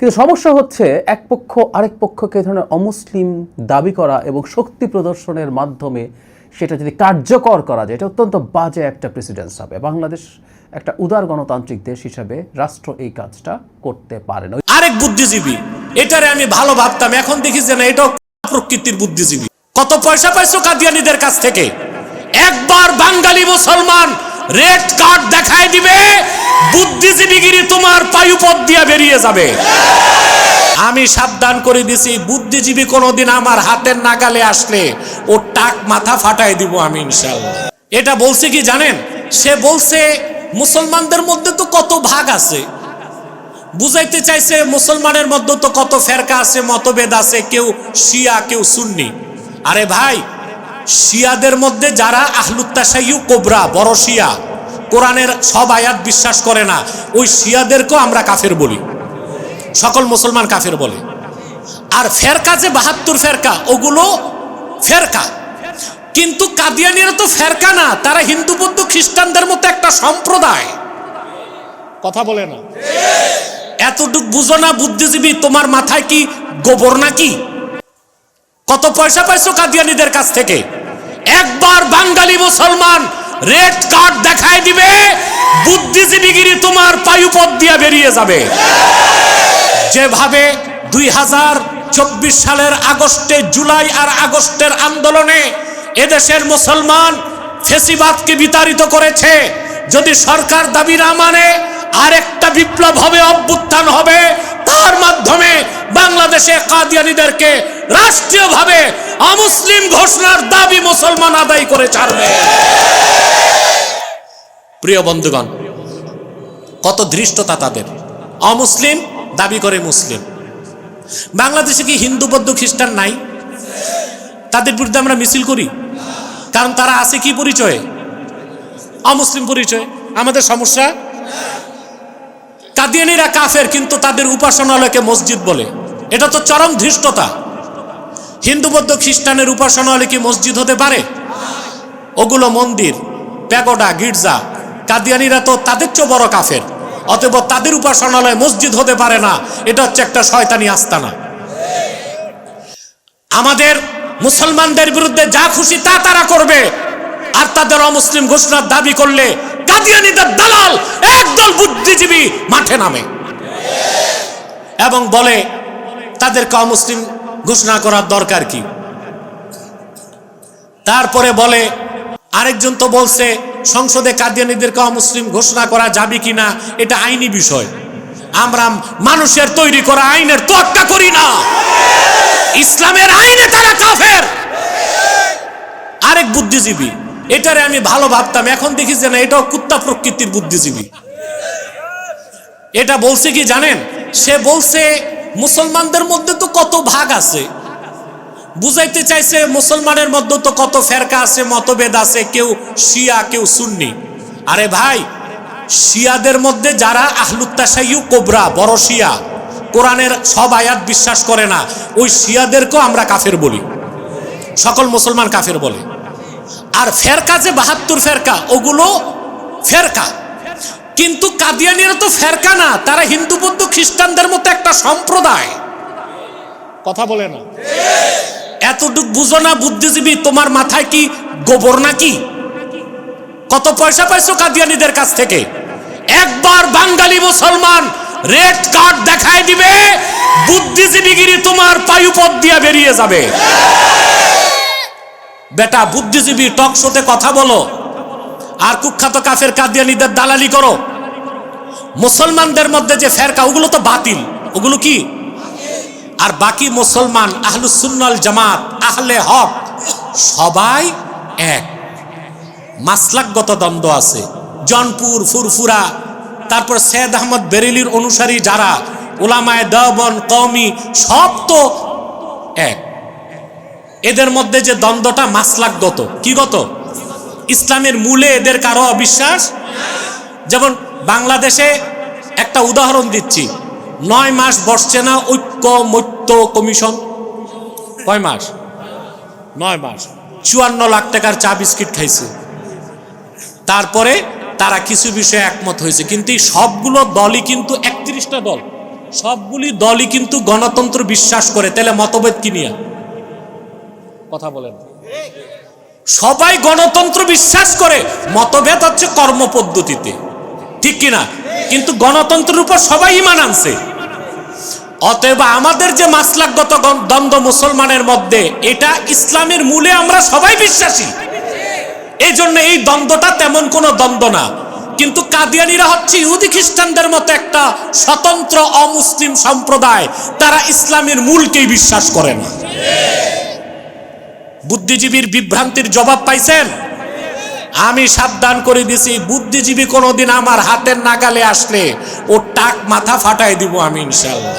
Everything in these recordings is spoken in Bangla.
কিন্তু সমস্যা হচ্ছে এক পক্ষ আরেক পক্ষকে ধরনের অমুসলিম দাবি করা এবং শক্তি প্রদর্শনের মাধ্যমে সেটা যদি কার্যকর করা যায়, এটা অত্যন্ত বাজে একটা প্রেসিডেন্স হবে। বাংলাদেশ একটা উদার গণতান্ত্রিক দেশ হিসাবে রাষ্ট্র এই কাজটা করতে পারে না। আরেক বুদ্ধিজীবী, এটারে আমি ভালো ভাবতাম, এখন দেখি যে না, এটাও প্রকৃতির বুদ্ধিজীবী। কত পয়সা পাইছো কাদিয়ানিদের কাছ থেকে? একবার বাঙালি মুসলমান রেড কার্ড দেখায় দিবে বুদ্ধিজীবীগিরি তোমার পায়ুপথ দিয়ে বেরিয়ে যাবে। আমি সাবধান করে দিছি, বুদ্ধিজীবী কোনোদিন আমার হাতের নাগালে আসলে ও টাক মাথা ফাটাই দিব আমি ইনশাল্লাহ এটা বলছে কি জানেন? সে বলছে, মুসলমানদের মধ্যে তো কত ভাগ আছে? বুঝাইতে চাইছে, মুসলমানের মধ্যে তো কত ফেরকা আছে, মতভেদ আছে, কেউ শিয়া, কেউ সুন্নি। আরে ভাই, শিয়াদের মধ্যে যারা আহলুত্তাশাইউ কোবরা, বড় শিয়া কোরআনের সব আয়াত বিশ্বাস করে না। ওই শিয়াদেরকেও আমরা কাফের বলি। সকল মুসলমান কাফের বলে। আর ফেরকা যে বাহাত্তর ফেরকা, ওগুলো ফেরকা। কিন্তু কাদিয়ানিরা তো ফেরকা না, তারা হিন্দু, বৌদ্ধ, খ্রিস্টানদের মতো একটা সম্প্রদায়। কথা বলে না? এতটুক বুঝো না বুদ্ধিজীবী, তোমার মাথায় কি গোবর নাকি? কত পয়সা পাইছো কাদিয়ানিদের কাছ থেকে? একবার বাঙালি মুসলমান রেড কার্ড দেখায় দিবে, বুদ্ধিজীবীগিরি তোমার পায়ুপথ দিয়ে বেরিয়ে যাবে। যেভাবে দুই হাজার চব্বিশ সালের আগস্টে, জুলাই আর আগস্টের আন্দোলনে এদেশের মুসলমান ফেসিবাদকে বিতাড়িত করেছে, যদি সরকার দাবি না মানে আরেকটা বিপ্লব হবে, অভ্যুত্থান হবে। তার মাধ্যমে বাংলাদেশে কাদিয়ানিদেরকে রাষ্ট্রীয়ভাবে অমুসলিম ঘোষণার দাবি মুসলমান আদায় করে ছাড়বে। প্রিয় বন্ধুগণ, কত ধৃষ্টতা তাদের। অমুসলিম দাবি করে মুসলিম। বাংলাদেশে কি হিন্দু, বৌদ্ধ, খ্রিস্টান নাই? তাদের বিরুদ্ধে আমরা মিছিল করি। কারণ তারা আছে কি পরিচয়ে? অমুসলিম পরিচয়। আমাদের সমস্যা কাদিয়ানিরা কাফের, কিন্তু তাদের উপাসনালয়কে মসজিদ বলে। এটা তো চরম ধৃষ্টতা। হিন্দু, বৌদ্ধ, খ্রিস্টানের উপাসনালয় কি মসজিদ হতে পারে? ওগুলো মন্দির, প্যাগোডা, গির্জা, কাদিয়ানিরা তো তাদের চেয়ে বড় কাফের। অতএব তাদের উপাসনালয় মসজিদ হতে পারে না, এটা হচ্ছে একটা শয়তানি আস্তানা। আমাদের মুসলমানদের বিরুদ্ধে যা খুশি তা তারা করবে। আর তাদের অমুসলিম ঘোষণার দাবি করলে কাদিয়ানিদের দালাল, একদল বুদ্ধিজীবী মাঠে নামে। এবং বলে, তাদেরকে অমুসলিম ঘোষণা করার দরকার কি? তারপরে বলে, আরেকজন তো বলছে, সংসদে কাদিয়ানিদেরকে অমুসলিম ঘোষণা করা যাবে কিনা, এটা আইনি বিষয়। আমরা মানুষের তৈরি করা আইনের তোয়াক্কা করি না। ইসলামের আইনে তারা কাফের। আরেক বুদ্ধিজীবী এটারে আমি ভালো ভাবতাম। এখন দেখি যে না, এটাও কুত্তা প্রকৃতির বুদ্ধিজীবী। এটা বলছে কি জানেন? সে বলছে, মুসলমানদের মধ্যে তো কত ভাগ আছে। বুঝাইতে চাইছে, মুসলমানের মধ্যে তো কত ফেরকা আছে, মতভেদ আছে, কেউ শিয়া, কেউ সুন্নি। আরে ভাই, শিয়াদের মধ্যে যারা আহলুত্তাশাইউ কোবরা, বড় শিয়া, কোরআনের সব আয়াত বিশ্বাস করে না, ওই শিয়াদেরকেও আমরা কাফের বলি। সকল মুসলমান কাফের বলে। আর ফেরকা যে বাহাত্তর ফেরকা, ওগুলো ফেরকা। কিন্তু কাদিয়ানিরা তো ফেরকা না, তারা হিন্দু, বৌদ্ধ, খ্রিস্টানদের মতো একটা সম্প্রদায়। কথা বলে না। এতটুক বুঝো না বুদ্ধিজীবী, তোমার মাথায় কি গোবর নাকি? কত পয়সা পাইছো কাদিয়ানিদের কাছ থেকে? একবার বাঙালি মুসলমান রেড কার্ড দেখায় দিবে, বুদ্ধিজীবীগিরি তোমার পায়ুপথ দিয়ে বেরিয়ে যাবে। বেটা বুদ্ধিজীবী টক শোতে কথা বলো। আর কুখ্যাত কাফের কাদিয়ানিদের দালালি করো। মুসলমানদের মধ্যে যে ফেরকা, ওগুলো তো বাতিল। ওগুলো কি? আর বাকি মুসলমান আহলুসুন্নাল জামাত, আহলে হক, সবাই এক। মাসলাকগত দ্বন্দ্ব আছে। জনপুর, ফুরফুরা, তারপর সৈয়দ আহমদ বেরেলির অনুসারী যারা ওলামায় দবন কমি সব তো এক। এদের মধ্যে যে দ্বন্দ্বটা মাসলাকগত। কি গত? ইসলামের মূলে এদের কারও অবিশ্বাস? যেমন বাংলাদেশে একটা উদাহরণ দিচ্ছি। নয় মাস বসছে না ঐক্য মৈত্য কমিশন? কয় মাস? নয় মাস। চুয়ান্ন লাখ টাকার চা বিস্কিট খাইছে। তারপরে তারা কিছু বিষয়ে একমত হয়েছে। কিন্তু সবগুলো দলই কিন্তু একত্রিশটা দল। সবগুলি দলই কিন্তু গণতন্ত্র বিশ্বাস করে। তাহলে মতভেদ কি নিয়ে? কথা বলেন। সবাই গণতন্ত্র বিশ্বাস করে, মতভেদ হচ্ছে কর্মপদ্ধতিতে ঠিক কিনা কিন্তু গণতন্ত্রের উপর সবাই ইমান আনছে। অতএব আমাদের যে মাসলাকগত দ্বন্দ্ব মুসলমানের মধ্যে, এটা ইসলামের মূলে আমরা সবাই বিশ্বাসী। এই জন্য এই দ্বন্দ্বটা তেমন কোনো দ্বন্দ্ব না। কিন্তু কাদিয়ানিরা হচ্ছে ইহুদি খ্রিস্টানদের মতো একটা স্বতন্ত্র অমুসলিম সম্প্রদায়। তারা ইসলামের মূলকেই বিশ্বাস করে না। বুদ্ধিজীবীর বিভ্রান্তির জবাব পাইছেন? আমি সাবধান করে দিছি, বুদ্ধিজীবী কোনোদিন আমার হাতের নাগালে আসলে ও টাক মাথা ফাটাই দিব আমি ইনশাল্লাহ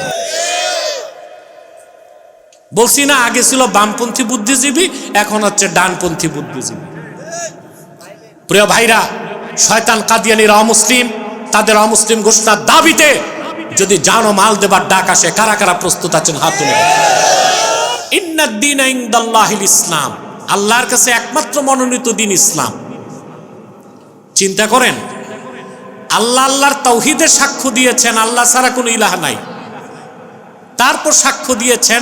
বলছি না, আগে ছিল বামপন্থী বুদ্ধিজীবী, এখন হচ্ছে ডানপন্থী বুদ্ধিজীবী। প্রিয় ভাইরা, শয়তান কাদিয়ানিরা অমুসলিম তাদের অমুসলিম ঘোষণার দাবিতে যদি জানো মাল দেবার ডাক আসে, কারা কারা প্রস্তুত আছেন হাত তুলে ইসলাম। আল্লাহর কাছে একমাত্র মনোনীত দিন ইসলাম। চিন্তা করেন, আল্লাহ আল্লাহর তৌহিদের সাক্ষ্য দিয়েছেন, আল্লাহ ছাড়া কোনো ইলাহ নাই। তারপর সাক্ষ্য দিয়েছেন,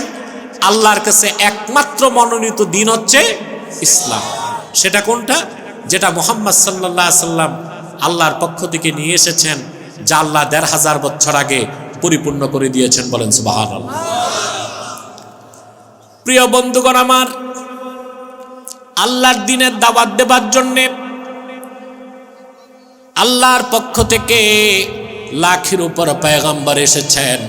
আল্লাহর কাছে একমাত্র মনোনীত দিন হচ্ছে ইসলাম। সেটা কোনটা? যেটা মোহাম্মদ সাল্লাহ সাল্লাম আল্লাহর পক্ষ থেকে নিয়ে এসেছেন, যা আল্লাহ দেড় হাজার বছর আগে পরিপূর্ণ করে দিয়েছেন বলেন সুবাহান প্রিয় বন্ধুগণ আমার, আল্লাহর দিনের দাবাত দেবার জন্যে আল্লাহর পক্ষ থেকে লাখের উপর পেগম্বর এসেছেন,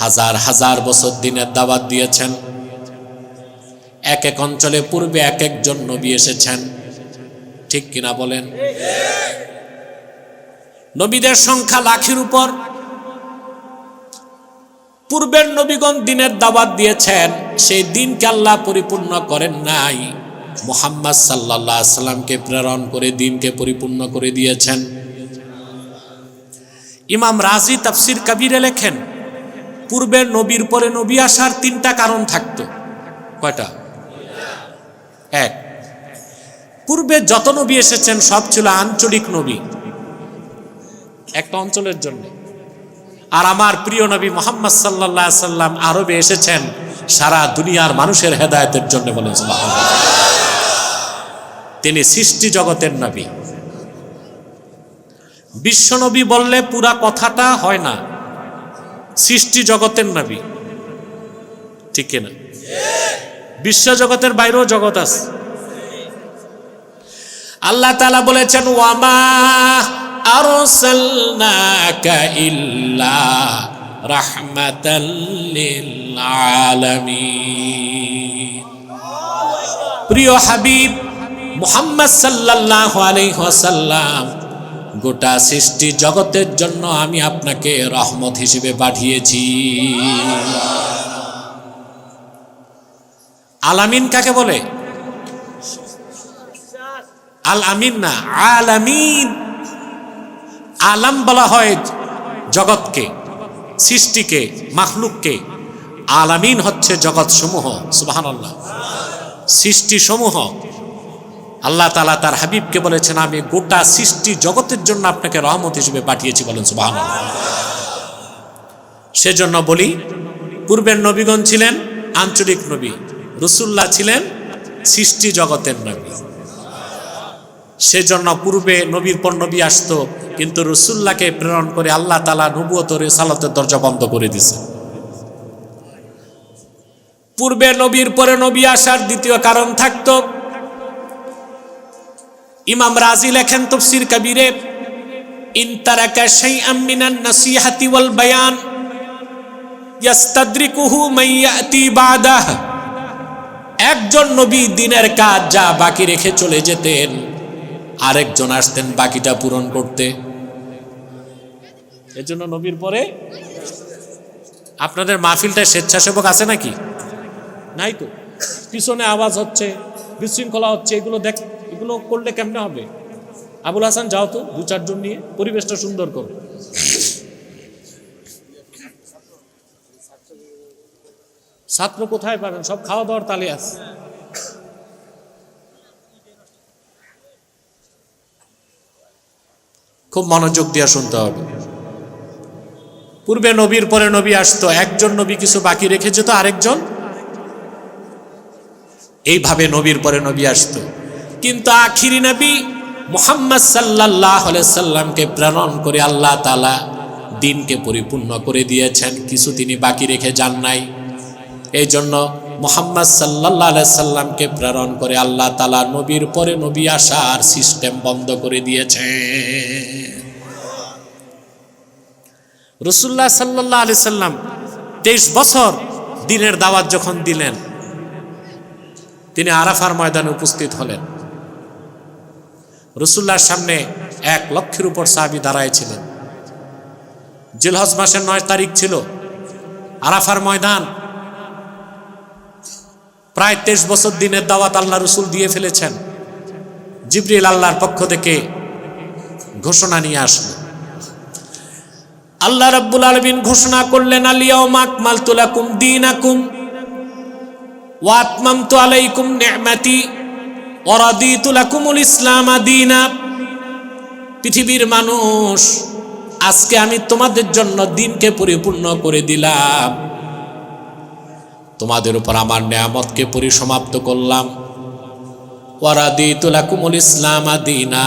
হাজার হাজার বছর দিনের দাওয়াত দিয়েছেন। এক এক অঞ্চলে পূর্বে এক একজন নবী এসেছেন। ঠিক কিনা বলেন? নবীদের সংখ্যা লাখের উপর। পূর্বের নবীগণ দিনের দাওয়াত দিয়েছেন, সেই দিনকে আল্লাহ পরিপূর্ণ করেন নাই। মোহাম্মদ সাল্লাহ সাল্লামকে প্রেরণ করে দিনকে পরিপূর্ণ করে দিয়েছেন। ইমাম রাজি তাফসির কবিরে লেখেন, পূর্বের নবীর পরে নবী আসার তিনটা কারণ থাকতো। কয়টা? এক, পূর্বে যত নবী এসেছেন, সব ছিল আঞ্চলিক নবী। একটা অঞ্চলের জন্য। আর আমার প্রিয় নবী মোহাম্মদ সাল্লাহ সাল্লাম আরবে এসেছেন, সারা দুনিয়ার মানুষের হেদায়তের জন্য সুবহানাল্লাহ। তিনি সৃষ্টি জগতের নবী। বিশ্বনবী বললে পুরা কথাটা হয় না। সৃষ্টি জগতের নবী। ঠিক কিনা? বিশ্ব জগতের বাইরেও জগৎ আছে। আল্লাহ তালা বলেছেন ওয়ামা আরসালনাকা ইল্লা রাহমাতাল লিল আলামিন প্রিয় হাবিব, মুহাম্মদ সাল্লাল্লাহু আলাইহি ওয়াসাল্লাম, গোটা সৃষ্টি জগতের জন্য আমি আপনাকে রহমত হিসেবে পাঠিয়েছি। আলামিন কাকে বলে? আল আমিন না, আলামিন। আলাম বলা হয় জগৎকে, সৃষ্টিকে, মাখলুককে। আলামিন হচ্ছে জগৎ সমূহ সুবাহান আল্লাহ সৃষ্টি সমূহ আল্লাহ তালা তার হাবিবকে বলেছেন, আমি গোটা সৃষ্টি জগতের জন্য আপনাকে রহমত হিসেবে পাঠিয়েছি, বলেন সুবাহান সেজন্য বলি, পূর্বের নবীগণ ছিলেন আঞ্চলিক নবী রসুল্লাহ ছিলেন সৃষ্টি জগতের নবী। সেজন্য পূর্বে নবীর পর নবী আসতো, কিন্তু রসুল্লাহকে প্রেরণ করে আল্লাহ তালা নবুয়ত রেসালতের দরজা বন্ধ করে দিছে। পূর্বে নবীর পরে নবী আসার দ্বিতীয় কারণ থাকতো, ইমাম রাজি লেখেন তফসির কবিরে মান বাদাহ। একজন নবী দিনের কাজ যা বাকি রেখে চলে যেতেন আরেকজন আসতেন বাকিটা পূরণ করতে। এজন্য নবীর পরে আপনাদের মাহফিলটায় স্বেচ্ছাসেবক আছে নাকি? নাই তো। পিছনে আওয়াজ হচ্ছে, বিশৃঙ্খলা হচ্ছে, এগুলো দেখ, এগুলো করলে কেমনে হবে? আবুল হাসান, যাও তো, দু চারজন নিয়ে, পরিবেশটা সুন্দর করো। ছাত্র কোথায় পাবেন? সব খাওয়া দাওয়ার তালে আছে। খুব মনোযোগ দিয়ে শুনতে হবে। পূর্বে নবীর পরে নবী আসতো, একজন নবী কিছু বাকি রেখেছে তো আরেকজন? এইভাবে নবীর পরে নবী আসতো। কিন্তু আখিরি নবী মোহাম্মদ সাল্লাহ সাল্লামকে প্রেরণ করে আল্লাহ তালা দিনকে পরিপূর্ণ করে দিয়েছেন। কিছু তিনি বাকি রেখে যান নাই। এই জন্য মোহাম্মদ সাল্লাহ সাল্লামকে প্রেরণ করে আল্লাহ তালা নবীর পরে নবী আসার সিস্টেম বন্ধ করে দিয়েছে। রসুল্লাহ সাল্লাহ আলি সাল্লাম তেইশ বছর দিনের দাওয়াত যখন দিলেন, তিনি আরাফার ময়দানে উপস্থিত হলেন। রসুল্লাহর সামনে এক লক্ষের উপর সাহাবি দাঁড়াইছিলেন জিলহজ মাসের নয় তারিখ ছিল। আরাফার ময়দান প্রায় তেইশ বছর দিনের দাওয়াত আল্লাহ রসুল দিয়ে ফেলেছেন। জিবরিল আল্লাহর পক্ষ থেকে ঘোষণা নিয়ে আসলো। আল্লাহ রাব্বুল আলমিন ঘোষণা করলেন আলিয়াউম আকমালতু লাকুম দীনাকুম ওয়া আতমামতু আলাইকুম নি'মাতি ওয়া রাদিতু লাকুমুল ইসলাম দীনা। পৃথিবীর মানুষ, আজকে আমি তোমাদের জন্য দিনকে পরিপূর্ণ করে দিলাম। তোমাদের উপর আমার নেয়ামতকে পরিসমাপ্ত করলাম। ওয়ারাদিতু লাকুমুল ইসলাম দীনা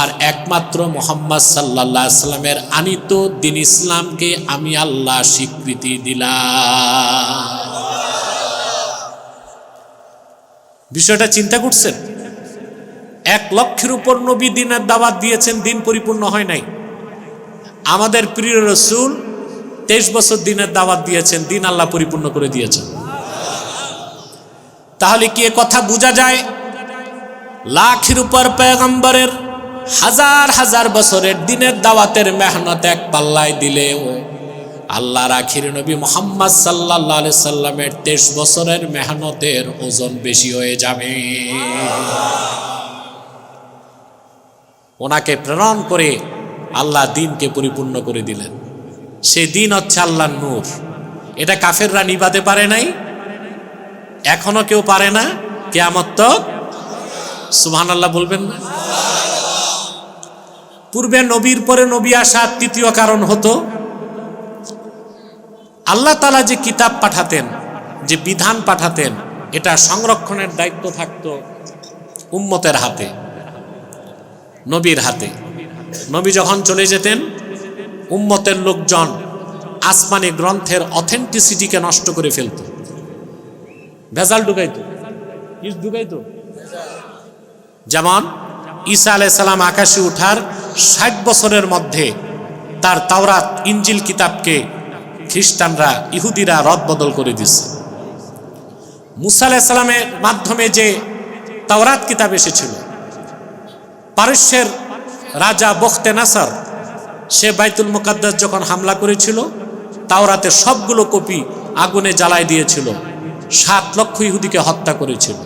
আর একমাত্র মোহাম্মদ সাল্লাহ সাল্লামের আনিত দিন ইসলামকে আমি আল্লাহ স্বীকৃতি দিলাম। বিষয়টা চিন্তা করছেন? এক লক্ষের উপর নবী দিনের দাওয়াত দিয়েছেন, দিন পরিপূর্ণ হয় নাই। আমাদের প্রিয় রসুল তেইশ বছর দিনের দাওয়াত দিয়েছেন, দিন আল্লাহ পরিপূর্ণ করে দিয়েছেন। তাহলে কি কথা বোঝা যায়? লাখের উপর পেগম্বরের হাজার হাজার বছরের দিনের দাওয়াতের মেহনত এক পাল্লায় দিলেও আল্লাহর আখির নবী মোহাম্মদ সাল্লাহ সাল্লামের তেইশ বছরের মেহনতের ওজন বেশি হয়ে যাবে। ওনাকে প্রেরণ করে আল্লাহ দিনকে পরিপূর্ণ করে দিলেন। সে দিন হচ্ছে আল্লাহ নূর। এটা কাফেররা নিবাতে পারে নাই? এখনও কেউ পারে না? কেয়ামত তো? সুবহান আল্লাহ বলবেন না? পূর্বে নবীর পরে নবী আসার তৃতীয় কারণ হতো, আল্লাহ তালা যে কিতাব পাঠাতেন, যে বিধান পাঠাতেন, এটা সংরক্ষণের দায়িত্ব থাকতো উম্মতের হাতে, নবীর হাতে। নবী যখন চলে যেতেন, উম্মতের লোকজন আসমানি গ্রন্থের অথেন্টিসিটিকে নষ্ট করে ফেলত। ভেজাল ঢুকাইতো। ইস ঢুকাইতো? যেমন ঈসা আলাই সালাম আকাশে উঠার ষাট বছরের মধ্যে তার তাওরাত ইঞ্জিল কিতাবকে খ্রিস্টানরা, ইহুদিরা রদ বদল করে দিছে মুসা আলাহ সালামের মাধ্যমে যে তাওরাত কিতাব এসেছিল, পারস্যের রাজা বখতে নাসার, সে বাইতুল মোকাদ্দাস যখন হামলা করেছিল, তাওরাতে সবগুলো কপি আগুনে জ্বালায় দিয়েছিল। সাত লক্ষ ইহুদিকে হত্যা করেছিল।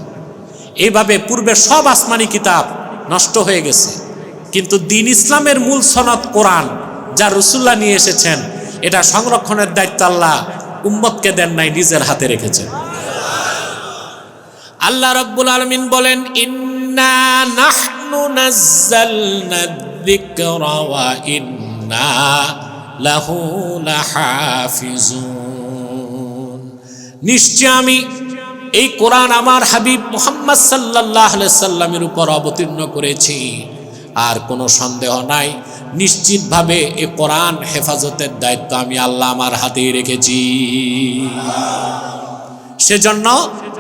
এইভাবে পূর্বে সব আসমানি কিতাব নষ্ট হয়ে গেছে। কিন্তু দিন ইসলামের মূল সনদ কোরআন, যা রসুল্লাহ নিয়ে এসেছেন, এটা সংরক্ষণের দায়িত্ব আল্লাহ উম্মতকে দেন নাই, নিজের হাতে রেখেছেন। আল্লাহ রব্বুল আলমিন বলেন, ইন্না নাহনু নাজ্জালনা যিকরা ওয়া লাহু লাহাফিজুন। নিশ্চয় আমি এই কোরআন আমার হাবিব মোহাম্মদ সাল্লাহ সাল্লামের উপর অবতীর্ণ করেছি। আর কোনো সন্দেহ নাই, নিশ্চিতভাবে এ কোরআন হেফাজতের দায়িত্ব আমি আল্লাহ আমার হাতেই রেখেছি। সেজন্য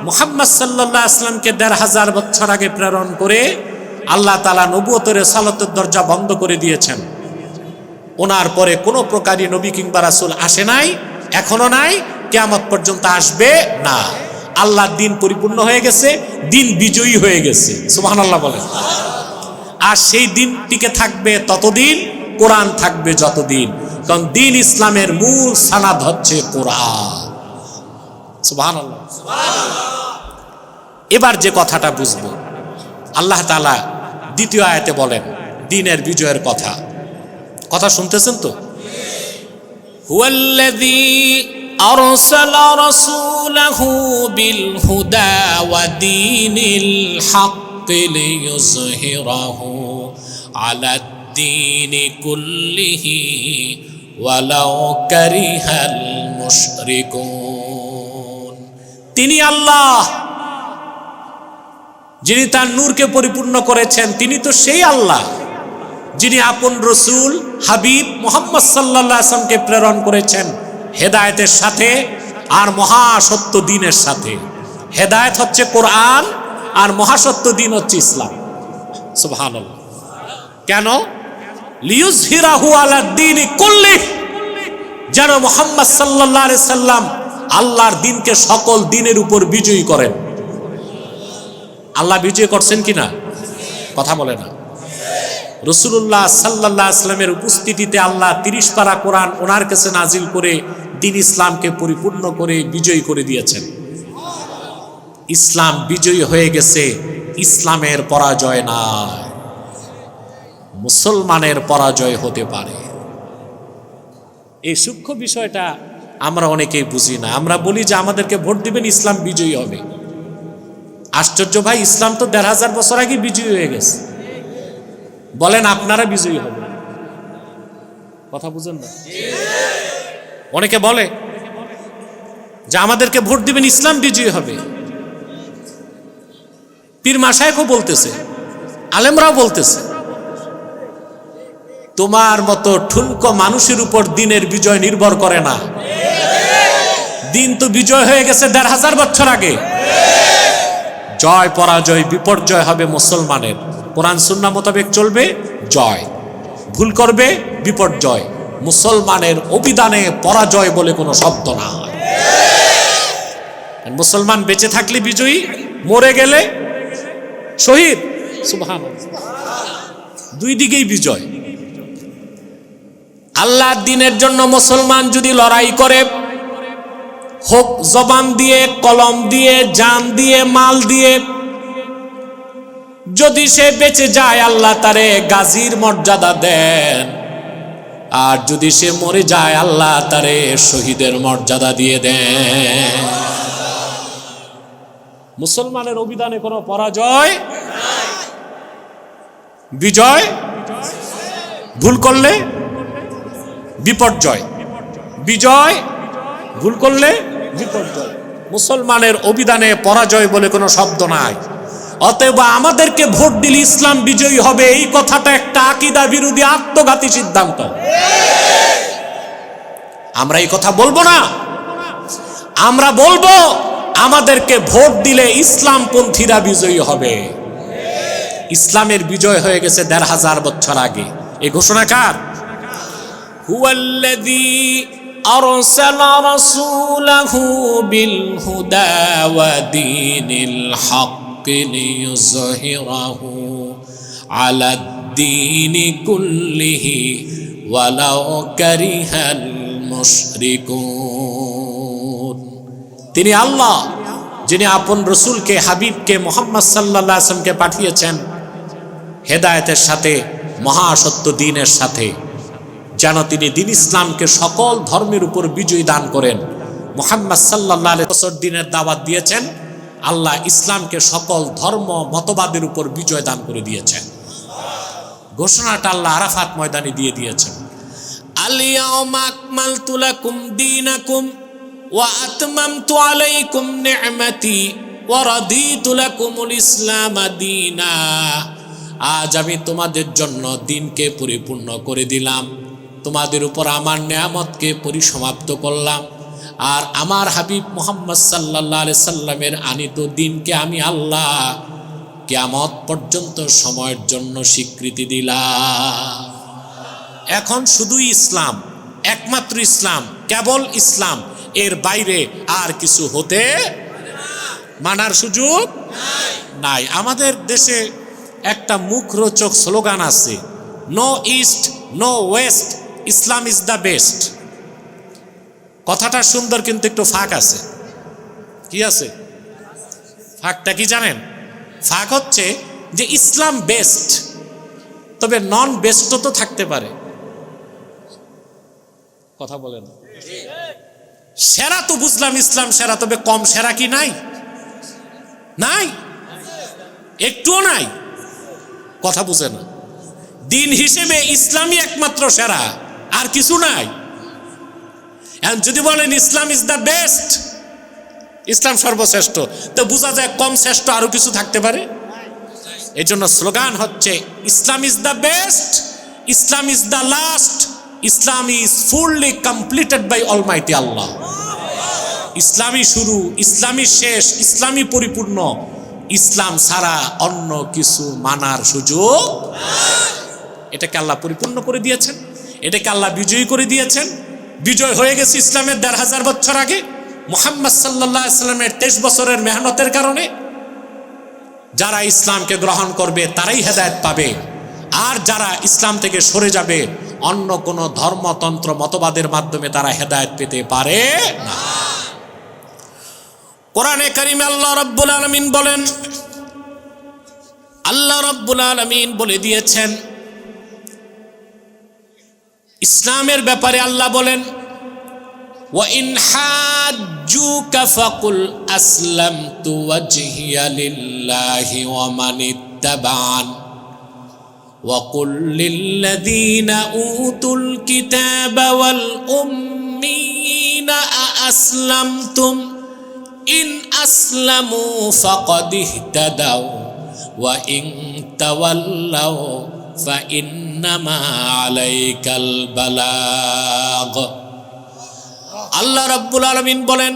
মোহাম্মদ সাল্লাহ আসলামকে দেড় হাজার বছর আগে প্রেরণ করে আল্লাহ তালা নবুয়তরে সালতের দরজা বন্ধ করে দিয়েছেন। ওনার পরে কোনো প্রকারই নবী কিংবা রাসুল আসে নাই, এখনও নাই কেয়ামত পর্যন্ত আসবে না। আল্লাহর দিন পরিপূর্ণ হয়ে গেছে, দিন বিজয়ী হয়ে গেছে। সুবাহ আল্লাহ বলেন। আর সেই দিন টিকে থাকবে ততদিন, কোরআন থাকবে যতদিন। কারণ দিন ইসলামের মূল সানাদ হচ্ছে কোরআন। এবার যে কথাটা বুঝব। আল্লাহ তালা দ্বিতীয় আয়াতে বলেন, দিনের বিজয়ের কথা। কথা শুনতেছেন তো? হুয়াল্লাযী أرسل رسوله بالهدى ودين الحق ليظهره على الدين كله ওয়ালাউ কারিহাল মুশরিকুন তিনি আল্লাহ যিনি তার নূরকে পরিপূর্ণ করেছেন তিনি তো সেই আল্লাহ যিনি আপন রসুল হাবিব মোহাম্মদ সাল্লাহ আসলামকে প্রেরণ করেছেন হেদায়েতের সাথে আর মহাসত্য দিনের সাথে। হেদায়েত হচ্ছে কোরআন আর মহাসত্য দিন হচ্ছে ইসলাম। সুবহানাল্লাহ। কেন? লিউজ হিরাহু আলা দিন কুল্লি। যেন মোহাম্মদ সাল্লাহ সাল্লাম আল্লাহর দিনকে সকল দিনের উপর বিজয়ী করেন। আল্লাহ বিজয় করছেন কিনা? কথা বলে না। রসুল্লাহ সাল্লাহ আসলামের উপস্থিতিতে আল্লাহ তিরিশ পারা কোরআন ওনার কাছে নাজিল করে দিন ইসলামকে পরিপূর্ণ করে বিজয়ী করে দিয়েছেন। ইসলাম বিজয়ী হয়ে গেছে, ইসলামের পরাজয় নাই। মুসলমানের পরাজয় হতে পারে। এই সূক্ষ্ম বিষয়টা আমরা অনেকেই বুঝি না। আমরা বলি যে আমাদেরকে ভোট দিবেন, ইসলাম বিজয়ী হবে। আশ্চর্য ভাই, ইসলাম তো দেড় হাজার বছর আগে বিজয়ী হয়ে গেছে। বলেন আপনারা বিজয়ী হবে কথা বুঝেন না? অনেকে বলে যে আমাদেরকে ভোট দিবেন ইসলাম বিজয়ী হবে। পীর মাসায়কও বলতেছে, আলেমরাও বলতেছে, তোমার মতো ঠুনকো মানুষের উপর দিনের বিজয় নির্ভর করে না। দিন তো বিজয় হয়ে গেছে দেড় হাজার বছর আগে। জয় পরাজয় বিপর্যয় হবে মুসলমানের। কোরআন সুন্না মোতাবেক চলবে, জয়। ভুল করবে, বিপর্যয়। মুসলমানের অভিধানে পরাজয় বলে কোনো শব্দ না। মুসলমান বেঁচে থাকলে বিজয়ী, মরে গেলে শহীদ। সুবহান দুই দিকেই বিজয়। আল্লাহর দিনের জন্য মুসলমান যদি লড়াই করে, হোক জবান দিয়ে, কলম দিয়ে, জান দিয়ে, মাল দিয়ে যদি সে বেঁচে যায়, আল্লাহ তারে গাজীর মর্যাদা দেন। আর যদি সে মরে যায়, আল্লাহ তারে শহীদের মর্যাদা দিয়ে দেন। মুসলমানের অভিধানে কোনো পরাজয়? বিজয়? ভুল করলে? বিপর্যয়। বিজয়? ভুল করলে? বিপর্যয়। মুসলমানের অভিধানে পরাজয় বলে কোনো শব্দ নাই। অতএব আমাদেরকে ভোট দিলে ইসলাম বিজয়ী হবে এই কথাটা একটা আকিদা বিরোধী আত্মঘাতী সিদ্ধান্ত আমরা এই কথা বলবো না আমরা বলবো আমাদেরকে ভোট দিলে ইসলামপন্থীরা বিজয়ী হবে ইসলামের বিজয় হয়ে গেছে দেড় হাজার বছর আগে এই ঘোষণা কার هو الذي أرسل رسوله بالهدى ودين الحق ليظهره على الدين كله ولو كره المشركون তিনি আল্লাহ যিনি আপন রসুলকে হাবিবকে মোহাম্মদ সাল্লাহ আসলামকে পাঠিয়েছেন হেদায়েতের সাথে মহাসত্য দিনের সাথে যেন তিনি দিন ইসলামকে সকল ধর্মের উপর বিজয় দান করেন মোহাম্মদ সাল্লাহ বছর দিনের দাওয়াত দিয়েছেন আল্লাহ ইসলামকে সকল ধর্ম, মতবাদের উপর বিজয় দান করে দিয়েছেন। ঘোষণাটা আল্লাহ আরাফাত ময়দানে দিয়ে দিয়েছেন। আকমালতু লাকুম দীনাকুম ওয়া আতমামতু আলাইকুম নি'মাতি ওয়া রাদিতু লাকুমুল ইসলাম আজ আমি তোমাদের জন্য দিনকে পরিপূর্ণ করে দিলাম। তোমাদের উপর আমার নিয়ামতকে পরিসমাপ্ত করলাম। আর আমার হাবিব মোহাম্মদ সাল্লাহ সাল্লামের আনিত দিনকে আমি আল্লাহ কেয়ামত পর্যন্ত সময়ের জন্য স্বীকৃতি দিলাম। এখন শুধুই ইসলাম, একমাত্র ইসলাম, কেবল ইসলাম, এর বাইরে আর কিছু হতে মানার সুযোগ নাই। আমাদের দেশে একটা মুখরোচক স্লোগান আছে no east no west Islam is the best কথাটা সুন্দর কিন্তু একটু ফাঁক আছে। কি আছে? ফাঁকটা কি জানেন? ফাঁক হচ্ছে যে ইসলাম বেস্ট তবে নন বেস্টও তো থাকতে পারে। কথা বলেন। সেরা তো বুঝলাম ইসলাম সেরা, তবে কম সেরা কি নাই? নাই? একটুও নাই। কথা বুঝে না। দিন হিসেবে ইসলামই একমাত্র সেরা, আর কিছু নাই। এখন যদি বলেন Islam is the best Islam সর্বশ্রেষ্ঠ, তো বোঝা যায় কম শ্রেষ্ঠ আরও কিছু থাকতে পারে? এই জন্য স্লোগান হচ্ছে, Islam is the best Islam is the last Islam is fully completed by almighty Allah ইসলামী শুরু ইসলামী শেষ ইসলামী পরিপূর্ণ, ইসলাম ছাড়া অন্য কিছু মানার সুযোগ এটাকে আল্লাহ পরিপূর্ণ করে দিয়েছেন, এটাকে আল্লাহ বিজয়ী করে দিয়েছেন। বিজয় হয়ে গেছে ইসলামের দেড় হাজার বছর আগে। মোহাম্মদ সাল্লাহ ইসলামের তেইশ বছরের মেহনতের কারণে যারা ইসলামকে গ্রহণ করবে, তারাই হেদায়েত পাবে। আর যারা ইসলাম থেকে সরে যাবে, অন্য কোনো ধর্মতন্ত্র মতবাদের মাধ্যমে তারা হেদায়ত পেতে পারে না। কোরআনে কারিমে আল্লাহ রব্বুল আলমিন বলেন, আল্লাহ রব্বুল আলমিন বলে দিয়েছেন ইসলামের ব্যাপারে আল্লাহ বলেন وإن حاجوك فقل أسلمت وجهي لله ومن اتبعن وقل للذين أوتوا الكتاب والأميين أأسلمتم إن أسلموا فقد اهتدوا وإن تولوا আল্লাহ রব্বুল আলমিন বলেন,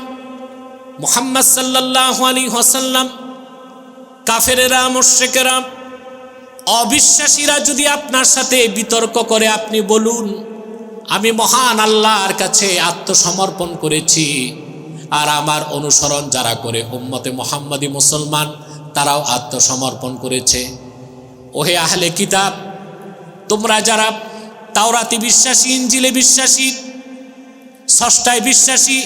মোহাম্মদ সাল্লাহ আলী হাসাল্লাম কাফেরেরা, মুশরিকেরা, অবিশ্বাসীরা যদি আপনার সাথে বিতর্ক করে, আপনি বলুন, আমি মহান আল্লাহর কাছে আত্মসমর্পণ করেছি, আর আমার অনুসরণ যারা করে, উম্মতে মোহাম্মদী মুসলমান, তারাও আত্মসমর্পণ করেছে। ওহে আহলে কিতাব তোমরা যারা তাওরাতি বিশ্বাসী ইঞ্জিলে বিশ্বাসী, ষষ্ঠায় বিশ্বাসী,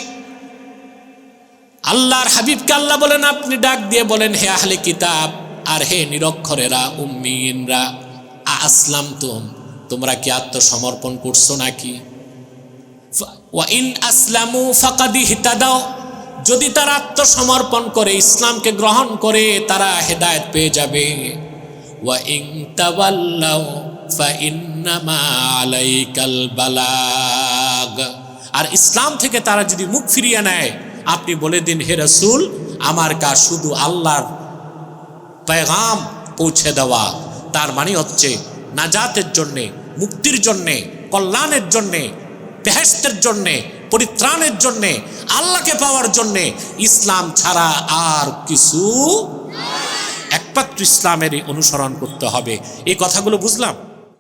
আল্লাহর হাবিবকে আল্লাহ বলেন, আপনি ডাক দিয়ে বলেন, হে আহলে কিতাব, আর হে নিরক্ষরেরা, উম্মিনরা আসলাম তুম তোমরা কি আত্মসমর্পণ করছ নাকি? ইন আসলামু হিতাদাও যদি তারা আত্মসমর্পণ করে, ইসলামকে গ্রহণ করে, তারা হেদায়েত পেয়ে যাবে। ওয়া বালাগ আর ইসলাম থেকে তারা যদি মুখ ফিরিয়ে নেয়, আপনি বলে দিন, হে রসুল, আমার কাজ শুধু আল্লাহর পেগাম পৌঁছে দেওয়া। তার মানে হচ্ছে নাজাতের জন্যে, মুক্তির জন্যে, কল্যাণের জন্যে বেহেস্তের জন্যে, পরিত্রাণের জন্যে, আল্লাহকে পাওয়ার জন্যে ইসলাম ছাড়া আর কিছু একমাত্র ইসলামেরই অনুসরণ করতে হবে। এই কথাগুলো বুঝলাম?